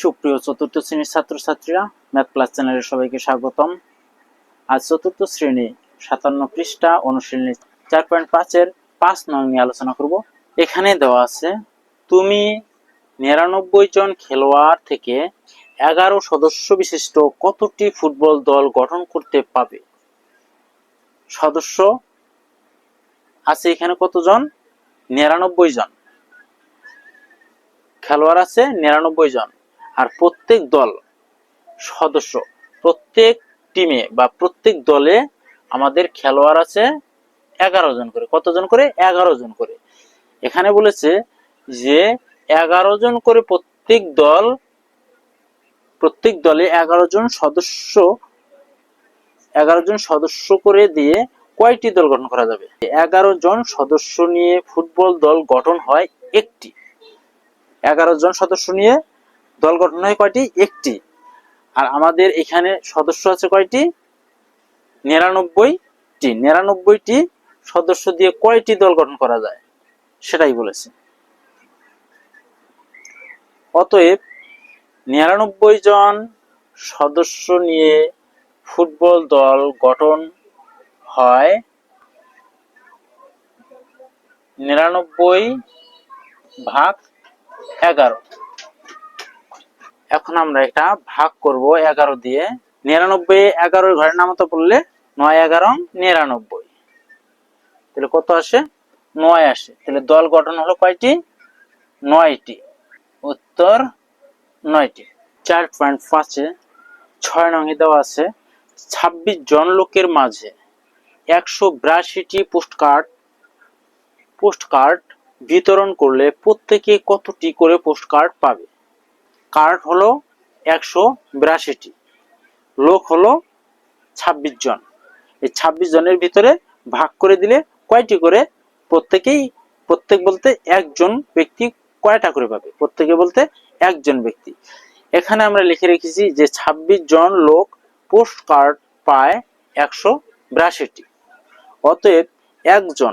সুপ্রিয় চতুর্থ শ্রেণির ছাত্রছাত্রীরা, ম্যাথ ক্লাস চ্যানেলে সবাইকে স্বাগতম। আজ চতুর্থ শ্রেণি, সাতান্ন পৃষ্ঠা, অনুশীলনী চার পয়েন্ট পাঁচের পাঁচ নং নিয়ে আলোচনা করব। এখানে দেওয়া আছে, তুমি নিরানব্বই জন খেলোয়াড় থেকে এগারো সদস্য বিশিষ্ট কতটি ফুটবল দল গঠন করতে পাবে সদস্য আছে এখানে কতজন? নিরানব্বই জন। খেলোয়াড় আছে নিরানব্বই জন। আর প্রত্যেক দল সদস্য, প্রত্যেক টিমে বা প্রত্যেক দলে আমাদের খেলোয়াড় আছে এগারো জন করে। কতজন করে? এগারো জন করে। এখানে বলেছে যে এগারো জন করে প্রত্যেক দল, প্রত্যেক দলে এগারো জন সদস্য, এগারো জন সদস্য করে দিয়ে কয়টি দল গঠন করা যাবে? এগারো জন সদস্য নিয়ে ফুটবল দল গঠন হয় একটি। এগারো জন সদস্য নিয়ে দল গঠন হয় কয়টি? একটি। আর আমাদের এখানে সদস্য আছে কয়টি? নিরানব্বইটি। নিরানব্বইটি সদস্য দিয়ে কয়টি দল গঠন করা যায়? সেটাই বলেছে। অতএব নিরানব্বই জন সদস্য নিয়ে ফুটবল দল গঠন হয় নিরানব্বই ভাগ এগারো। এখন আমরা এটা ভাগ করব এগারো দিয়ে। নিরানব্বই, এগারোর ঘরের নামতা পড়লে নয় এগারো, নিরানব্বই। তাহলে কত আসে? নয় আসে। তাহলে দল গঠন হলো কয়টি? নয়টি। উত্তর নয়টি। চার পয়েন্ট পাঁচে ছয় নঙে দেওয়া আছে, ছাব্বিশ জন লোকের মাঝে একশো বিরাশিটি পোস্ট কার্ড পোস্ট কার্ড বিতরণ করলে প্রত্যেকে কতটি করে পোস্ট কার্ড পাবে? কার্ড হলো একশো বিরাশিটি। লোক হলো ছাব্বিশ জন। এই ছাব্বিশ জনের ভিতরে ভাগ করে দিলে কয়টি করে? প্রত্যেকেই, প্রত্যেক বলতে একজন ব্যক্তি কয়টা করে পাবে? প্রত্যেকে বলতে একজন ব্যক্তি। এখানে আমরা লিখে রেখেছি যে ছাব্বিশ জন লোক পোস্ট কার্ড পায় একশো বিরাশিটি। অতএব একজন,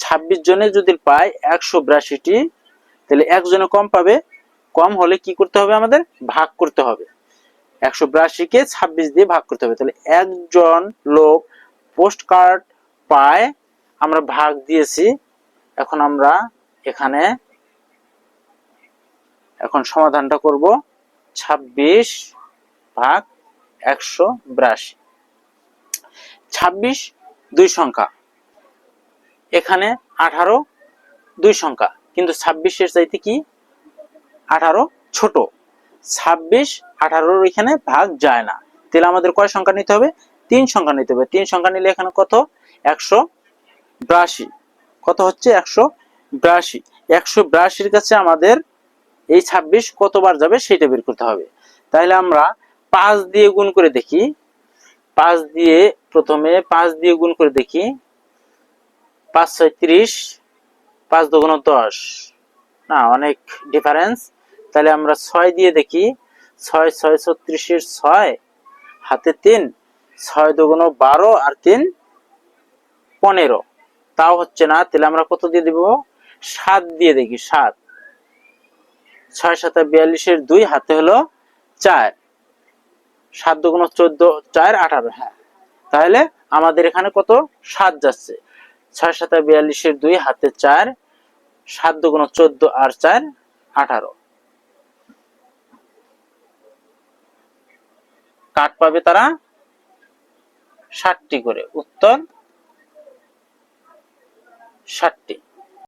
ছাব্বিশ জনে যদি পায় একশো বিরাশিটি, তাহলে একজনে কম পাবে কম হলে কি করতে হবে আমাদের? ভাগ করতে হবে। একশো বিরাশিকে ছাব্বিশ দিয়ে ভাগ করতে হবে। তাহলে একজন লোক পোস্ট কার্ড পায়, আমরা ভাগ দিয়েছি। এখন আমরা এখানে এখন সমাধানটা করব। ছাব্বিশ ভাগ একশো বিরাশি। ছাব্বিশ দুই সংখ্যা। এখানে আঠারো দুই সংখ্যা। কিন্তু ছাব্বিশের চাইতে কি আঠারো ছোট। ছাব্বিশ আঠারোর এখানে ভাগ যায় না। তাহলে আমাদের কয় সংখ্যা নিতে হবে? তিন সংখ্যা নিতে হবে। তিন সংখ্যা নিলে এখানে কত? একশো বিরাশি। কত হচ্ছে? একশো বিরাশি। একশো বিরাশির কাছে আমাদের এই ছাব্বিশ কতবার যাবে সেটা বের করতে হবে। তাহলে আমরা পাঁচ দিয়ে গুণ করে দেখি। পাঁচ দিয়ে প্রথমে পাঁচ দিয়ে গুণ করে দেখি। পাঁচ ছয় ত্রিশ, পাঁচ দুগুণ দশ। না, অনেক ডিফারেন্স তাহলে আমরা ছয় দিয়ে দেখি। ছয় ছয় ছত্রিশের ছয়, হাতে তিন, ছয় দুগুণ বারো আর তিন পনেরো। তাও হচ্ছে না, তাহলে আমরা কত দিয়ে দিব? সাত দিয়ে দেখি, সাত। ছয় সাত বিয়াল্লিশের দুই, হাতে হলো চার। সাত দুগুণ চোদ্দ, চার, আঠারো হ্যাঁ। তাহলে আমাদের এখানে কত? সাত যাচ্ছে। ছয় সাত বিয়াল্লিশের দুই, হাতে চার সাত দুগুণ চোদ্দ আর চার আঠারো। কাট পাবে তারা ষাটটি করে। উত্তর ষাটটি।